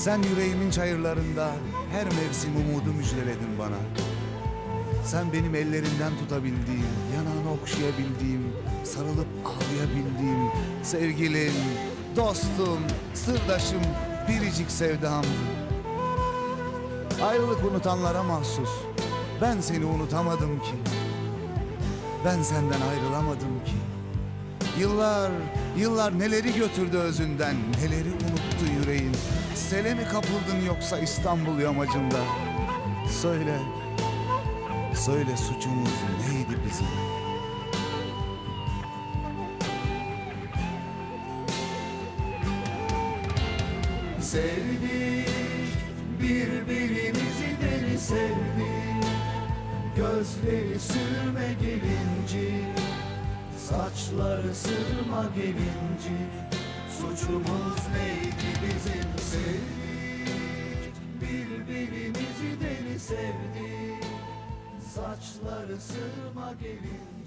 Sen yüreğimin çayırlarında her mevsim umudu müjdeledin bana. Sen benim ellerimden tutabildiğim, yanağını okşayabildiğim, sarılıp ağlayabildiğim sevgilim, dostum, sırdaşım, biricik sevdamdı. Ayrılık unutanlara mahsus. Ben seni unutamadım ki. Ben senden ayrılamadım ki. Yıllar, yıllar neleri götürdü özünden, neleri unuttu yüreğin. Sele mi kapıldın yoksa İstanbul yamacında? Söyle, söyle suçumuz neydi bizim? Sevdik birbirimizi deli sevdik Gözleri sürme gelinci Saçları sırma gelinci Suçumuz neydi bizim sevdik? Birbirimizi deli sevdik. Saçları sırma gelinci